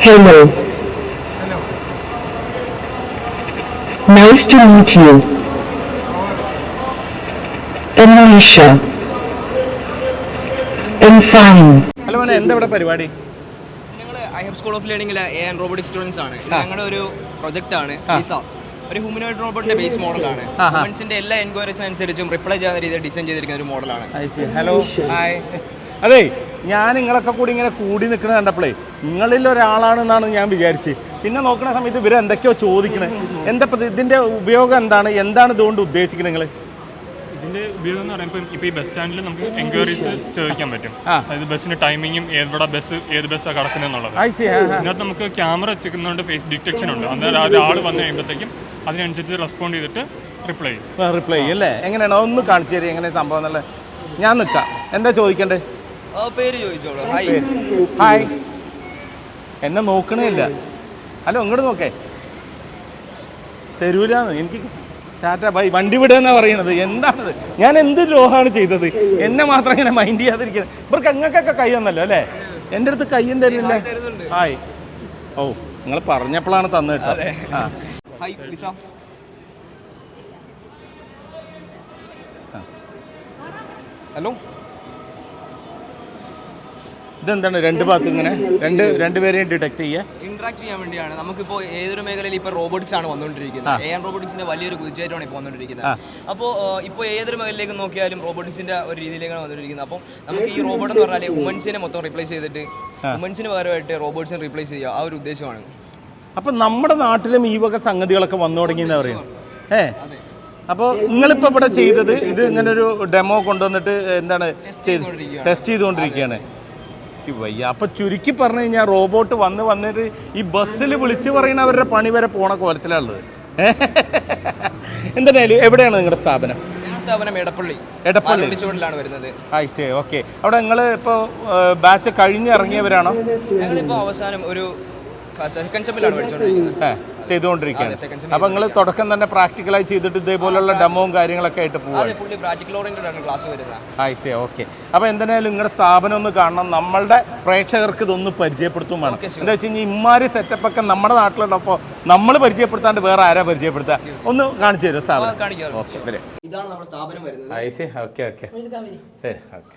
Hello. Nice to meet you. Alicia. I'm fine. Hello എന്താ ഇവിടെ പരിപാടി? ഐ ഹബ് സ്കൂൾ ഓഫ് ലേണിംഗിലെ A and robotic students ആണ്. ഇത് ഞങ്ങളുടെ ഒരു പ്രൊജക്ട് ആണ് വിസ ഒരു ഹ്യൂമനോയിഡ് റോബോട്ടിന്റെ ബേസ് മോഡലാണ് ഹ്യൂമൻസിന്റെ എല്ലാ എൻക്വയറീസ് അനുസരിച്ചും റിപ്ലൈ ചെയ്യാൻ രീതിയിൽ ഡിസൈൻ ചെയ്തിരിക്കുന്ന ഒരു മോഡലാണ് ഹലോ ഹായ് അതെ ഞാൻ നിങ്ങളൊക്കെ കൂടി ഇങ്ങനെ കൂടി നിൽക്കുന്നത് കണ്ടപ്പോഴേ നിങ്ങളിൽ ഒരാളാണെന്നാണ് ഞാൻ വിചാരിച്ച്. പിന്നെ നോക്കുന്ന സമയത്ത് ഇവർ എന്തൊക്കെയോ ചോദിക്കണേ. എന്താ ഇതിന്റെ ഉപയോഗം എന്താണ്? എന്താണ് ഇതുകൊണ്ട് ഉദ്ദേശിക്കുന്നത് നിങ്ങൾ ഇതിന്റെ ഉപയോഗം എന്ന് പറയുമ്പോൾ ഇപ്പോൾ ഈ ബസ് സ്റ്റാൻഡിൽ നമുക്ക് എൻക്വയറീസ് ചോദിക്കാൻ പറ്റും. അതായത് ബസ്സിന്റെ ടൈമിങ്ങും എവിടെ ബസ് ഏത് ബസ്സാണ് കടക്കുന്നത് എന്നുള്ളത്. ഇതിനകത്ത് നമുക്ക് ക്യാമറ വെച്ചിരിക്കുന്നതുകൊണ്ട് ഫേസ് ഡിറ്റക്ഷൻ ഉണ്ട്. അന്നേരം അത് ആൾ വന്നു കഴിയുമ്പോഴത്തേക്കും അതിനനുസരിച്ച് റെസ്പോണ്ട് ചെയ്തിട്ട് റിപ്ലൈ ചെയ്യും. റിപ്ലൈ അല്ലേ? എങ്ങനെയാണ്? ഒന്ന് കാണിച്ചു തരും എങ്ങനെ സംഭവം എന്നല്ലേ ഞാൻ നിൽക്കാം. എന്താ ചോദിക്കണ്ടേ? പേര് ചോദിച്ചോളൂ. ഹായ് ഹായ് എന്നെ നോക്കണില്ല. ഹലോ ഇങ്ങോട്ട് നോക്കേ. തരൂലാന്ന് എനിക്ക് ടാറ്റ ബൈ വണ്ടി വിടുക എന്നാ പറയണത്. എന്താണത്? ഞാൻ എന്ത് ദ്രോഹമാണ് ചെയ്തത്? എന്നെ മാത്രം ഇങ്ങനെ മൈൻഡ് ചെയ്യാതിരിക്കുന്നത് ഇവർക്ക് അങ്ങക്കൊക്കെ കൈ തന്നല്ലോ അല്ലേ? എന്റെ അടുത്ത് കയ്യും തരുന്നില്ല. ഹായ് ഓ നിങ്ങൾ പറഞ്ഞപ്പോഴാണ് തന്നു കേട്ടോ. ഹലോ ഇതെന്താണ്? രണ്ട് ഭാഗത്ത് ഇങ്ങനെ രണ്ട് രണ്ടുപേരെയും ഡിറ്റക്ട് ചെയ്യുക. ഇന്ററാക്ട് ചെയ്യാൻ വേണ്ടിയാണ്. നമുക്കിപ്പോൾ ഏതൊരു മേഖലയിൽ ഇപ്പോൾ റോബോട്ടിക്സ് ആണ് വന്നുകൊണ്ടിരിക്കുന്നത് എ ആൻഡ് റോബോട്ടിക്സിന്റെ വലിയൊരു കുതിച്ചേറ്റമാണ് ഇപ്പോൾ വന്നുകൊണ്ടിരിക്കുന്നത് അപ്പോൾ ഇപ്പോൾ ഏതൊരു മേഖലയിലേക്ക് നോക്കിയാലും റോബോട്ടിക്സിന്റെ ഒരു രീതിയിലേക്കാണ് വന്നിരിക്കുന്നത് അപ്പോൾ നമുക്ക് ഈ റോബോട്ട് എന്ന് പറഞ്ഞാൽ വുമൻസിനെ മൊത്തം റീപ്ലേസ് ചെയ്തിട്ട് വുമൻസിന് പകരമായിട്ട് റോബോട്ട്സിനെ റീപ്ലേസ് ചെയ്യുക. ആ ഒരു ഉദ്ദേശമാണ്. അപ്പം നമ്മുടെ നാട്ടിലും ഈ വക സംഗതികളൊക്കെ വന്നു തുടങ്ങി എന്ന് പറയുന്നത്. ഏ? അപ്പോൾ നിങ്ങളിപ്പോൾ ഇവിടെ ചെയ്തത് ഇത് ഇങ്ങനെ ഒരു ഡെമോ കൊണ്ടുവന്നിട്ട് എന്താണ് ചെയ്ത് ടെസ്റ്റ് ചെയ്തുകൊണ്ടിരിക്കുകയാണ്. ഈ വയ്യ. അപ്പൊ ചുരുക്കി പറഞ്ഞു കഴിഞ്ഞാൽ റോബോട്ട് വന്ന് വന്നിട്ട് ഈ ബസ്സിൽ വിളിച്ചു പറയുന്നവരുടെ പണി വരെ പോണ കോലത്തിലുള്ളത് എന്തായാലും എവിടെയാണ് നിങ്ങളുടെ സ്ഥാപനം? സ്ഥാപനം എടപ്പള്ളി. എടപ്പള്ളി. ചുവടിലാണ് വരുന്നത്. ഓക്കെ. അവിടെ നിങ്ങൾ ഇപ്പോൾ ബാച്ച് കഴിഞ്ഞിറങ്ങിയവരാണോ ഞങ്ങളിപ്പോൾ അവസാനം ഒരു സെക്കൻഡ് സെമ്മിലാണ് പഠിച്ചുകൊണ്ടിരിക്കുന്നത് ഏ ചെയ്തുകൊണ്ടിരിക്കുകയാണ്. അപ്പൊ അപ്പോൾ നിങ്ങൾ തുടക്കം തന്നെ പ്രാക്ടിക്കലായി ചെയ്തിട്ട് ഇതേപോലുള്ള ഡെമോയും കാര്യങ്ങളൊക്കെ ആയിട്ട് പോകും അതെ ഫുള്ളി പ്രാക്ടിക്കൽ ഓറിയന്റഡ് ക്ലാസ് വരുന്നത്. ഐ സി ഓക്കെ അപ്പോൾ എന്തായാലും നിങ്ങളുടെ സ്ഥാപനം ഒന്ന് കാണണം. നമ്മളുടെ പ്രേക്ഷകർക്ക് ഇതൊന്ന് പരിചയപ്പെടുത്തും വേണം എന്താ വെച്ച് കഴിഞ്ഞാൽ ഇമാരി സെറ്റപ്പ് ഒക്കെ നമ്മുടെ നാട്ടിലുള്ളപ്പോൾ നമ്മൾ പരിചയപ്പെടുത്താണ്ട് വേറെ ആരാ പരിചയപ്പെടുത്തുക ഒന്ന് കാണിച്ചു തരുമോ സ്ഥാപനം? കാണിക്കാം ഓക്കെ ഇതാണ് നമ്മുടെ സ്ഥാപനം വരുന്നത്. I see okay okay okay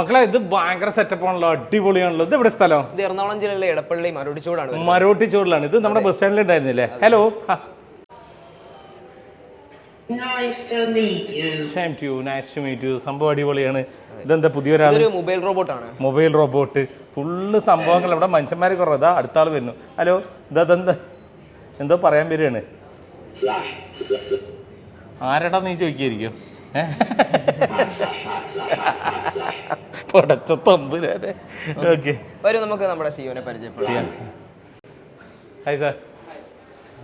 മക്കളെ ഇത് ഭയങ്കര സെറ്റപ്പ് ആണല്ലോ അടിപൊളിയാണല്ലോ. ഇത് എവിടെ സ്ഥലം? ഇത് എറണാകുളം ജില്ലയിലെ ഇടപ്പള്ളി മരോട്ടി ചൂടാണ് മരോട്ടി ചൂടിലാണ്. ഇത് നമ്മുടെ ബസ് സ്റ്റാൻഡിൽ ഉണ്ടായിരുന്നില്ലേ? ഹലോ സംഭവം അടിപൊളിയാണ്. ഇതെന്താ പുതിയൊരാൾ മൊബൈൽ റോബോട്ടാണ് മൊബൈൽ റോബോട്ട് ഫുള്ള് സംഭവങ്ങൾ ഇവിടെ മനുഷ്യന്മാരെ കുറവ്. ഇതാ അടുത്ത ആൾ വരുന്നു. ഹലോ ഇതാ ഇതെന്താ എന്തോ പറയാൻ വരികയാണ് ആരടാ നീ ചോദിക്കായിരിക്കും? പൊടച്ച തമ്പുരാനെ. ഓക്കെ. വരും നമുക്ക് നമ്മുടെ സിയോനെ പരിചയപ്പെടാം. ഹായ് സാർ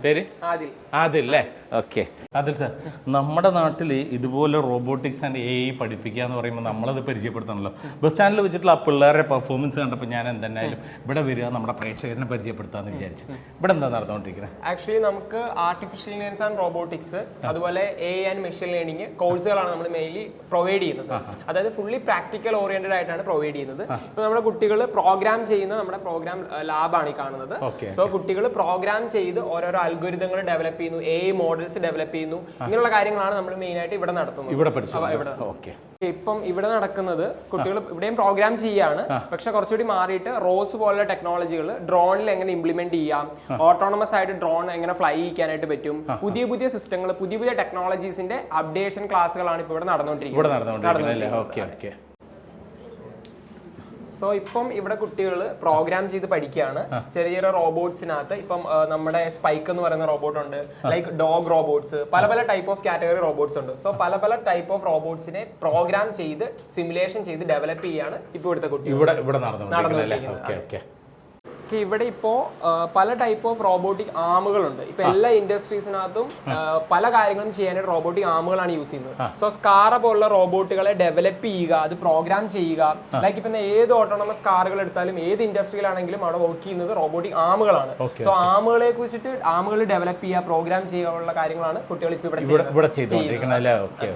പേര്? ആദിൽ. അതില്ലേ? ഓക്കെ. അതിൽ സാർ നമ്മുടെ നാട്ടിൽ ഇതുപോലെ റോബോട്ടിക്സ് ആൻഡ് എ ഐ പഠിപ്പിക്കുക എന്ന് പറയുമ്പോൾ നമ്മളത് പരിചയപ്പെടുത്തണമല്ലോ ബസ് സ്റ്റാൻഡിൽ വെച്ചിട്ടുള്ള ആ പിള്ളേരുടെ പെർഫോമൻസ് കണ്ടപ്പോൾ ഞാൻ എന്തായാലും ഇവിടെ വരിക നമ്മുടെ പ്രേക്ഷകരനെ പരിചയപ്പെടുത്താമെന്ന് വിചാരിച്ചു. ഇവിടെ എന്താ നടന്നുകൊണ്ടിരിക്കുന്നത് ആക്ച്വലി നമുക്ക് ആർട്ടിഫിഷ്യൽ ഇന്റലിജൻസ് ആൻഡ് റോബോട്ടിക്സ് അതുപോലെ എ ആൻഡ് മെഷീൻ ലേണിംഗ് കോഴ്സുകളാണ് നമ്മൾ മെയിൻലി പ്രൊവൈഡ് ചെയ്യുന്നത്. അതായത് ഫുള്ളി പ്രാക്ടിക്കൽ ഓറിയന്റഡ് ആയിട്ടാണ് പ്രൊവൈഡ് ചെയ്യുന്നത്. ഇപ്പൊ നമ്മുടെ കുട്ടികൾ പ്രോഗ്രാം ചെയ്യുന്ന നമ്മുടെ പ്രോഗ്രാം ലാബാണ് ഈ കാണുന്നത്. സോ കുട്ടികൾ പ്രോഗ്രാം ചെയ്ത് ഓരോരോ അൽഗോരിതങ്ങൾ ഡെവലപ്പ് ചെയ്യുന്നു എ മോഡൽസ് ഡെവലപ്പ് ചെയ്യുന്നു. ഇങ്ങനെയുള്ള കാര്യങ്ങളാണ് നമ്മൾ മെയിൻ ആയിട്ട് ഇവിടെ നടത്തുന്നത്. ഇവിടെ പഠിച്ചു ഇവിടെ. ഓക്കെ. ഇപ്പം ഇവിടെ നടക്കുന്നത് കുട്ടികൾ ഇവിടെയും പ്രോഗ്രാം ചെയ്യാണ്. പക്ഷെ കുറച്ചുകൂടി മാറിയിട്ട് റോസ് പോലുള്ള ടെക്നോളജികൾ ഡ്രോണിൽ എങ്ങനെ ഇംപ്ലിമെന്റ് ചെയ്യാം ഓട്ടോണമസ് ആയിട്ട് ഡ്രോൺ എങ്ങനെ ഫ്ലൈ ചെയ്യാനായിട്ട് പറ്റും പുതിയ പുതിയ സിസ്റ്റങ്ങൾ പുതിയ പുതിയ ടെക്നോളജീസിന്റെ അപ്ഡേഷൻ ക്ലാസ്സുകളാണ് ഇപ്പോൾ ഇവിടെ നടന്നുകൊണ്ടിരിക്കുന്നത്. സോ ഇപ്പം ഇവിടെ കുട്ടികൾ പ്രോഗ്രാം ചെയ്ത് പഠിക്കുകയാണ്. ചെറിയ ചെറിയ റോബോട്ട്സിനകത്ത് ഇപ്പം നമ്മുടെ സ്പൈക്ക് എന്ന് പറയുന്ന റോബോട്ട് ഉണ്ട്. ലൈക്ക് ഡോഗ് റോബോട്ട്സ് പല പല ടൈപ്പ് ഓഫ് കാറ്റഗറി റോബോട്ട്സ് ഉണ്ട്. സോ പല പല ടൈപ്പ് ഓഫ് റോബോട്ട്സിനെ പ്രോഗ്രാം ചെയ്ത് സിമുലേഷൻ ചെയ്ത് ഡെവലപ്പ് ചെയ്യാണ് ഇപ്പോൾ ഇവിടുത്തെ കുട്ടികൾ. ഇവിടെ ഇവിടെ നടന്നുകൊണ്ടിരിക്കുന്നത് ഇവിടെ ഇപ്പോ പല ടൈപ്പ് ഓഫ് റോബോട്ടിക് ആമുകളുണ്ട്. ഇപ്പൊ എല്ലാ ഇൻഡസ്ട്രീസിനകത്തും പല കാര്യങ്ങളും ചെയ്യാനായിട്ട് റോബോട്ടിക് ആമുകളാണ് യൂസ് ചെയ്യുന്നത്. സോ സ്കാറ പോലുള്ള റോബോട്ടുകളെ ഡെവലപ്പ് ചെയ്യുക അത് പ്രോഗ്രാം ചെയ്യുക ലൈക്ക് ഇപ്പൊ ഏത് ഓട്ടോണമസ് കാറുകൾ എടുത്താലും ഏത് ഇൻഡസ്ട്രിയിലാണെങ്കിലും അവിടെ വർക്ക് ചെയ്യുന്നത് റോബോട്ടിക് ആമുകളാണ്. സോ ആമുകളെ കുറിച്ചിട്ട് ആമുകൾ ഡെവലപ്പ് ചെയ്യുക പ്രോഗ്രാം ചെയ്യാനുള്ള കാര്യങ്ങളാണ് കുട്ടികൾ ഇപ്പൊ ഇവിടെ ഇവിടെ ചെയ്യുന്നത്. ഇവിടെ ചെയ്തുകൊണ്ടിരിക്കുന്നത് അല്ലേ ഓക്കെ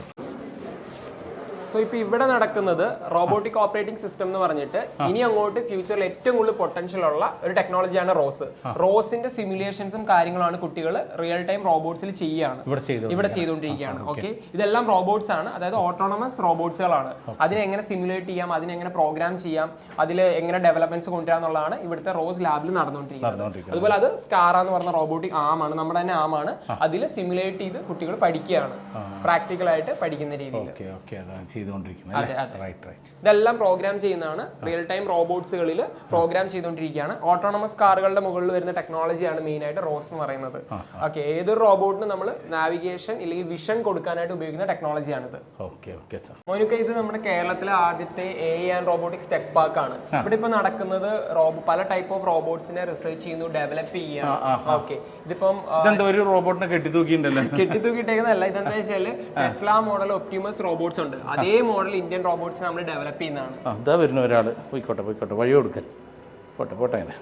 സോ ഇപ്പൊ ഇവിടെ നടക്കുന്നത് റോബോട്ടിക് ഓപ്പറേറ്റിംഗ് സിസ്റ്റം എന്ന് പറഞ്ഞിട്ട് ഇനി അങ്ങോട്ട് ഫ്യൂച്ചറിൽ ഏറ്റവും കൂടുതൽ പൊട്ടൻഷ്യൽ ഉള്ള ഒരു ടെക്നോളജിയാണ് റോസ്. റോസിന്റെ സിമുലേഷൻസും കാര്യങ്ങളാണ് കുട്ടികൾ റിയൽ ടൈം റോബോട്ട്സിൽ ചെയ്യുകയാണ് ഇവിടെ ചെയ്തു ഇവിടെ ചെയ്തുകൊണ്ടിരിക്കുകയാണ്. ഓക്കെ. ഇതെല്ലാം റോബോട്ട്സ് ആണ്. അതായത് ഓട്ടോണമസ് റോബോട്ട്സുകളാണ് അതിനെ എങ്ങനെ സിമുലേറ്റ് ചെയ്യാം? അതിനെ എങ്ങനെ പ്രോഗ്രാം ചെയ്യാം? അതിൽ എങ്ങനെ ഡെവലപ്മെന്റ്സ് കൊണ്ടുവരാം എന്നുള്ളതാണ് ഇവിടുത്തെ റോസ് ലാബിൽ നടന്നുകൊണ്ടിരിക്കുന്നത്. അതുപോലെ അത് സ്കാറ എന്ന് പറഞ്ഞ റോബോട്ടിക് ആമാണ് നമ്മുടെ തന്നെ ആമാണ് അതിൽ സിമുലേറ്റ് ചെയ്ത് കുട്ടികൾ പഠിക്കുകയാണ്. പ്രാക്ടിക്കൽ ആയിട്ട് പഠിക്കുന്ന രീതിയിൽ ഓക്കെ അതെ അതെ, അല്ലേ റൈറ്റ് റൈറ്റ് ഇതെല്ലാം പ്രോഗ്രാം ചെയ്യുന്നതാണ്. റിയൽ ടൈം റോബോട്ട്സുകളിൽ പ്രോഗ്രാം ചെയ്തുകൊണ്ടിരിക്കുകയാണ്. ഓട്ടോണമസ് കാറുകളുടെ മുകളിൽ വരുന്ന ടെക്നോളജിയാണ് മെയിൻ ആയിട്ട് റോസ് എന്ന് പറയുന്നത്. ഓക്കെ ഏതൊരു റോബോട്ടിന് നമ്മൾ നാവിഗേഷൻ അല്ലെങ്കിൽ വിഷൻ കൊടുക്കാനായിട്ട് ഉപയോഗിക്കുന്ന ടെക്നോളജിയാണിത് ഓക്കെ ഓക്കെ സാർ മോനിക്ക ഇത് നമ്മുടെ കേരളത്തിലെ ആദ്യത്തെ AI and robotics tech park ആണ്. ഇവിടെ ഇപ്പൊ നടക്കുന്നത് പല ടൈപ്പ് ഓഫ് റോബോട്ട്സിനെ റിസർച്ച് ചെയ്യുന്നു ഡെവലപ്പ് ചെയ്യുക ഓക്കെ ഇതിപ്പം ഒരു റോബോട്ടിനെ കെട്ടിത്തൂക്കിയിട്ടുണ്ടല്ലോ? കെട്ടിത്തൂക്കിട്ടേക്കുന്നതല്ല ഇതെന്താ വെച്ചാൽ ടെസ്ല മോഡൽ ഒപ്റ്റിമസ് റോബോട്ട്സ് ഉണ്ട്. അതേ മോഡൽ ഇന്ത്യൻ റോബോട്ട്സ് നമ്മൾ ഡെവലപ്പ് ചെയ്യുന്നതാണ്. അതാ ഇതാ വരുന്ന ഒരാൾ പോയിക്കോട്ടെ പോയിക്കോട്ടെ. വഴി കൊടുക്കൽ പോട്ടെ പോട്ടെ അങ്ങനെ.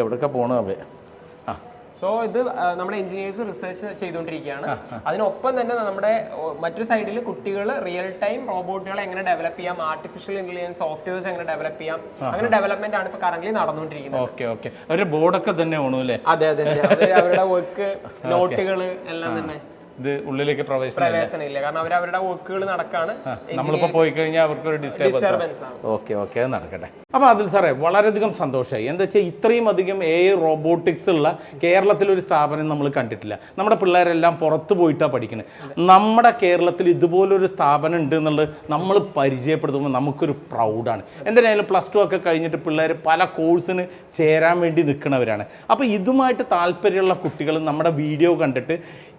എവിടെയൊക്കെ പോണ അവ ആ. സോ ഇത് നമ്മുടെ എഞ്ചിനീയേഴ്സ് റിസർച്ച് ചെയ്തുകൊണ്ടിരിക്കുകയാണ്. അതിനൊപ്പം തന്നെ നമ്മുടെ മറ്റു സൈഡിൽ കുട്ടികൾ റിയൽ ടൈം റോബോട്ടുകളെ എങ്ങനെ ഡെവലപ്പ് ചെയ്യാം ആർട്ടിഫിഷ്യൽ ഇന്റലിജൻസ് സോഫ്റ്റ്വെയർസ് എങ്ങനെ ഡെവലപ്പ് ചെയ്യാം അങ്ങനെ ഡെവലപ്മെന്റ് ആണ് ഇപ്പൊ കറന്റ് നടന്നുകൊണ്ടിരിക്കുന്നത്. Okay okay. അവരുടെ ബോർഡൊക്കെ തന്നെ അതെ അതെ അതെ. അവരുടെ വർക്ക് നോട്ടുകൾ എല്ലാം തന്നെ. ഇത് ഉള്ളിലേക്ക് പ്രവേശനം ഇല്ല. കാരണം അവർ അവരുടെ വർക്കുകൾ നടക്കാണ്. നമ്മളിപ്പോ പോയി കഴിഞ്ഞാൽ അവർക്ക് ഒരു ഡിസ്റ്റർബൻസ് ഓക്കെ ഓക്കെ അത് നടക്കട്ടെ. അപ്പൊ അതിൽ സാറേ വളരെയധികം സന്തോഷമായി. എന്താ വെച്ചാൽ ഇത്രയും അധികം എ റോബോട്ടിക്സ് ഉള്ള കേരളത്തിലൊരു സ്ഥാപനം നമ്മൾ കണ്ടിട്ടില്ല. നമ്മുടെ പിള്ളേരെല്ലാം പുറത്തു പോയിട്ടാണ് പഠിക്കുന്നത് നമ്മുടെ കേരളത്തിൽ ഇതുപോലൊരു സ്ഥാപനം ഉണ്ട് എന്നുള്ളത് നമ്മൾ പരിചയപ്പെടുത്തുമ്പോൾ നമുക്കൊരു പ്രൗഡാണ്. എന്തിനായാലും പ്ലസ് ടു ഒക്കെ കഴിഞ്ഞിട്ട് പിള്ളേർ പല കോഴ്സിന് ചേരാൻ വേണ്ടി നിൽക്കുന്നവരാണ് അപ്പോൾ ഇതുമായിട്ട് താല്പര്യമുള്ള കുട്ടികൾ നമ്മുടെ വീഡിയോ കണ്ടിട്ട്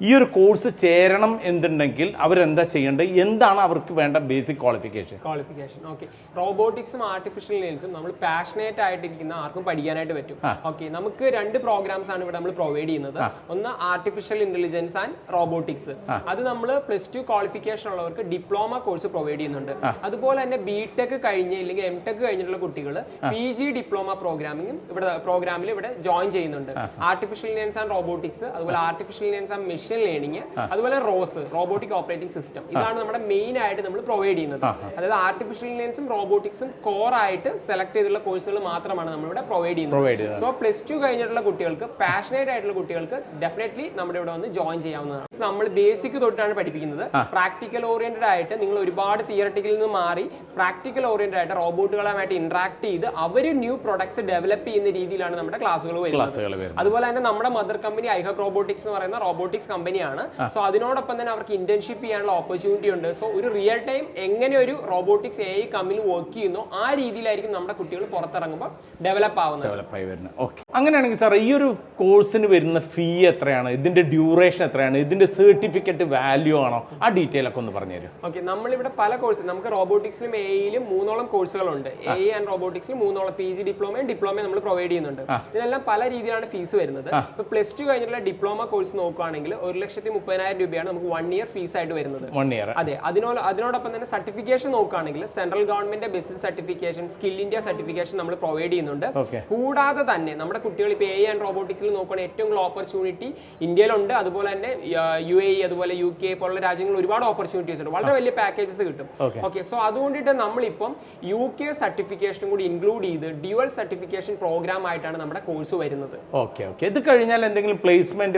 ഈ ഒരു കോഴ്സ് ചേരണം എന്നുണ്ടെങ്കിൽ അവരെന്താ ചെയ്യേണ്ടത്? എന്താണ് അവർക്ക് വേണ്ട ബേസിക് ക്വാളിഫിക്കേഷൻ? ക്വാളിഫിക്കേഷൻ. ഓക്കെ. റോബോട്ടിക്സും ആർട്ടിഫിഷ്യൽ ഇന്റലിജൻസും നമ്മൾ പാഷനേറ്റ് ആയിട്ടിരിക്കുന്ന ആർക്കും പഠിക്കാനായിട്ട് പറ്റും. ഓക്കെ. നമുക്ക് രണ്ട് പ്രോഗ്രാംസ് ആണ് ഇവിടെ നമ്മൾ പ്രൊവൈഡ് ചെയ്യുന്നത്. ഒന്ന് ആർട്ടിഫിഷ്യൽ ഇന്റലിജൻസ് ആൻഡ് റോബോട്ടിക്സ്. അത് നമ്മൾ പ്ലസ് ടു ക്വാളിഫിക്കേഷൻ ഉള്ളവർക്ക് ഡിപ്ലോമ കോഴ്സ് പ്രൊവൈഡ് ചെയ്യുന്നുണ്ട്. അതുപോലെ തന്നെ ബി ടെക് കഴിഞ്ഞ് അല്ലെങ്കിൽ എം ടെക് കഴിഞ്ഞിട്ടുള്ള കുട്ടികൾ പി ജി ഡിപ്ലോമ പ്രോഗ്രാമിംഗും ഇവിടെ പ്രോഗ്രാമിൽ ഇവിടെ ജോയിൻ ചെയ്യുന്നുണ്ട്. ആർട്ടിഫിഷ്യൽ ഇന്റലിജൻസ് ആൻഡ് റോബോട്ടിക്സ് അതുപോലെ artificial intelligence and machine learning അതുപോലെ റോസ് റോബോട്ടിക് ഓപ്പറേറ്റിംഗ് സിസ്റ്റം ഇതാണ് നമ്മുടെ മെയിൻ ആയിട്ട് നമ്മൾ പ്രൊവൈഡ് ചെയ്യുന്നത്. അതായത് ആർട്ടിഫിഷ്യൽ ഇന്റലിജൻസും റോബോട്ടിക്സും കോർ ആയിട്ട് സെലക്ട് ചെയ്തുള്ള കോഴ്സുകൾ മാത്രമാണ് നമ്മളിവിടെ പ്രൊവൈഡ് ചെയ്യുന്നത്. സോ പ്ലസ് ടു കഴിഞ്ഞിട്ടുള്ള കുട്ടികൾക്ക് പാഷനേറ്റ് ആയിട്ടുള്ള കുട്ടികൾക്ക് ഡെഫിനറ്റ്ലി നമ്മുടെ ഇവിടെ വന്ന് ജോയിൻ ചെയ്യാവുന്നതാണ്. നമ്മൾ ബേസിക് തൊട്ടാണ് പഠിപ്പിക്കുന്നത്. പ്രാക്ടിക്കൽ ഓറിയന്റഡ് ആയിട്ട് നിങ്ങൾ ഒരുപാട് തിയറട്ടിക്കലിൽ നിന്ന് മാറി പ്രാക്ടിക്കൽ ഓറിയന്റഡ് ആയിട്ട് റോബോട്ടുകളുമായിട്ട് ഇന്ററാക്ട് ചെയ്ത് അവർ ന്യൂ പ്രൊഡക്ട്സ് ഡെവലപ്പ് ചെയ്യുന്ന രീതിയിലാണ് നമ്മുടെ ക്ലാസ്സുകൾ വരുന്നത്. അതുപോലെ തന്നെ നമ്മുടെ മദർ കമ്പനി ഐഹബ് റോബോട്ടിക്സ് എന്ന് പറയുന്ന റോബോട്ടിക്സ് കമ്പനിയാണ് സോ അതിനോടൊപ്പം തന്നെ അവർക്ക് ഇന്റേൺഷിപ്പ് ചെയ്യാനുള്ള ഓപ്പർച്യൂണിറ്റി ഉണ്ട്. സോ ഒരു റിയൽ ടൈം എങ്ങനെ ഒരു റോബോട്ടിക്സ് എ കമ്പനി വർക്ക് ചെയ്യുന്നു ആ രീതിയിലായിരിക്കും നമ്മുടെ കുട്ടികൾ പുറത്തിറങ്ങുമ്പോൾ ഡെവലപ്പ് ആവുന്നത്. ഡെവലപ്പായി വരുന്നത്. ഓക്കെ അങ്ങനെയാണെങ്കിൽ സാർ ഈ ഒരു കോഴ്സിന് വരുന്ന ഫീ എത്രയാണ്? ഇതിന്റെ ഡ്യൂറേഷൻ എത്രയാണ്? ഇതിന്റെ സർട്ടിഫിക്കറ്റ് വാല്യൂ ആണോ? ആ ഡീറ്റെയിൽ ഒക്കെ ഒന്ന് പറഞ്ഞു തരും ഓക്കെ നമ്മളിവിടെ പല കോഴ്സ് നമുക്ക് റോബോട്ടിക്സിലും എയിലും മൂന്നോളം കോഴ്സുകളുണ്ട് എ ആൻഡ് റോബോട്ടിക്സിൽ മൂന്നോളം പി ജി ഡിപ്ലോമയും ഡിപ്ലോമയും നമ്മൾ പ്രൊവൈഡ് ചെയ്യുന്നുണ്ട്. ഇതിനെല്ലാം പല രീതിയിലാണ് ഫീസ് വരുന്നത്. ഇപ്പൊ പ്ലസ് ടു കഴിഞ്ഞിട്ടുള്ള ഡിപ്ലോമ കോഴ്സ് നോക്കുകയാണെങ്കിൽ ഒരു ലക്ഷത്തി മുപ്പതിനായിരം രൂപയാണ് നമുക്ക് വൺ ഇയർ ഫീസ് ആയിട്ട് വരുന്നത്. വൺ ഇയർ അതെ അതിനോട് അതിനോടൊപ്പം തന്നെ സർട്ടിഫിക്കേഷൻ നോക്കുകയാണെങ്കിൽ central government business certification skill India certification നമ്മൾ പ്രൊവൈഡ് ചെയ്യുന്നുണ്ട്. കൂടാതെ തന്നെ നമ്മുടെ കുട്ടികൾ ഇപ്പോൾ എ ആൻഡ് റോബോട്ടിക്സിൽ നോക്കുകയാണെങ്കിൽ ഏറ്റവും കൂടുതൽ ഓപ്പർച്യൂണിറ്റി ഇന്ത്യയിലുണ്ട്. അതുപോലെ തന്നെ യു എ അതുപോലെ യു കെ പോലുള്ള രാജ്യങ്ങളിൽ ഒരുപാട് ഓപ്പർച്യൂണിറ്റീസ് ഉണ്ട്. വളരെ വലിയ പാക്കേജസ് കിട്ടും. ഓക്കെ സോ അതുകൊണ്ടിട്ട് നമ്മളിപ്പം യു കെ സർട്ടിഫിക്കേഷനും കൂടി ഇൻക്ലൂഡ് ചെയ്ത് ഡ്യുവൽ സർട്ടിഫിക്കേഷൻ പ്രോഗ്രാം ആയിട്ടാണ് നമ്മുടെ കോഴ്സ് വരുന്നത്. ഓക്കെ ഓക്കെ ഇത് കഴിഞ്ഞാൽ എന്തെങ്കിലും പ്ലേസ്മെന്റ്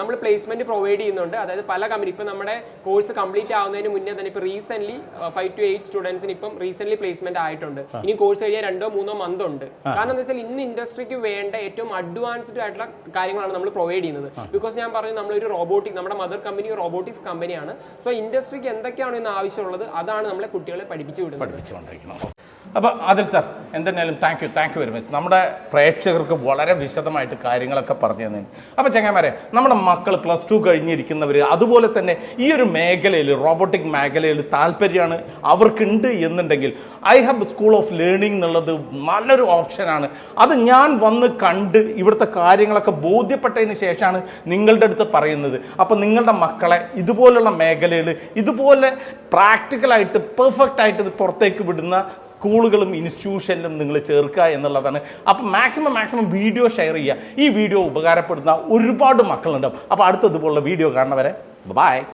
നമ്മൾ പ്ലേസ്മെന്റ് പ്രൊവൈഡ് ചെയ്യുന്നുണ്ട്. അതായത് പല കമ്പനി ഇപ്പം നമ്മുടെ കോഴ്സ് കംപ്ലീറ്റ് ആവുന്നതിന് മുന്നേ തന്നെ ഇപ്പം റീസെന്റ് ഫൈവ് ടു എയ്റ്റ് സ്റ്റുഡൻസിന് ഇപ്പം റീസെന്റ് പ്ലേസ്മെന്റ് ആയിട്ടുണ്ട്. ഇനി കോഴ്സ് കഴിയാൻ രണ്ടോ മൂന്നോ മന്ത് ഉണ്ട്. കാരണം എന്താ വെച്ചാൽ ഇന്ന് ഇൻഡസ്ട്രിക്ക് വേണ്ട ഏറ്റവും അഡ്വാൻസ്ഡ് ആയിട്ടുള്ള കാര്യങ്ങളാണ് നമ്മൾ പ്രൊവൈഡ് ചെയ്യുന്നത്. ബിക്കോസ് ഞാൻ പറഞ്ഞു നമ്മളൊരു റോബോട്ടിക് നമ്മുടെ മദർ കമ്പനി റോബോട്ടിക്സ് കമ്പനിയാണ് സോ ഇൻഡസ്ട്രിക്ക് എന്തൊക്കെയാണ് ഇന്ന് ആവശ്യമുള്ളത്? അതാണ് നമ്മളെ കുട്ടികളെ പഠിപ്പിച്ചു വിടുന്നത്. അപ്പോൾ അതിൽ sir എന്തെന്നാലും thank you thank you very much നമ്മുടെ പ്രേക്ഷകർക്ക് വളരെ വിശദമായിട്ട് കാര്യങ്ങളൊക്കെ പറഞ്ഞു തന്നെ അപ്പോൾ ചെങ്ങന്മാരെ നമ്മുടെ മക്കൾ പ്ലസ് ടു കഴിഞ്ഞിരിക്കുന്നവർ അതുപോലെ തന്നെ ഈ ഒരു മേഖലയിൽ റോബോട്ടിക് മേഖലയിൽ താല്പര്യമാണ് അവർക്കുണ്ട് എന്നുണ്ടെങ്കിൽ I hub school of learning എന്നുള്ളത് നല്ലൊരു ഓപ്ഷനാണ് അത് ഞാൻ വന്ന് കണ്ട് ഇവിടുത്തെ കാര്യങ്ങളൊക്കെ ബോധ്യപ്പെട്ടതിന് ശേഷമാണ് നിങ്ങളുടെ അടുത്ത് പറയുന്നത്. അപ്പോൾ നിങ്ങളുടെ മക്കളെ ഇതുപോലുള്ള മേഖലയിൽ ഇതുപോലെ പ്രാക്ടിക്കലായിട്ട് പെർഫെക്റ്റ് ആയിട്ട് പുറത്തേക്ക് വിടുന്ന സ്കൂളുകളും ഇൻസ്റ്റിറ്റ്യൂഷനിലും നിങ്ങൾ ചേർക്കുക എന്നുള്ളതാണ്. അപ്പം മാക്സിമം മാക്സിമം വീഡിയോ ഷെയർ ചെയ്യുക. ഈ വീഡിയോ ഉപകാരപ്പെടുന്ന ഒരുപാട് മക്കളുണ്ടാവും. അപ്പോൾ അടുത്തതുപോലുള്ള വീഡിയോ കാണുന്നവരെ ബൈ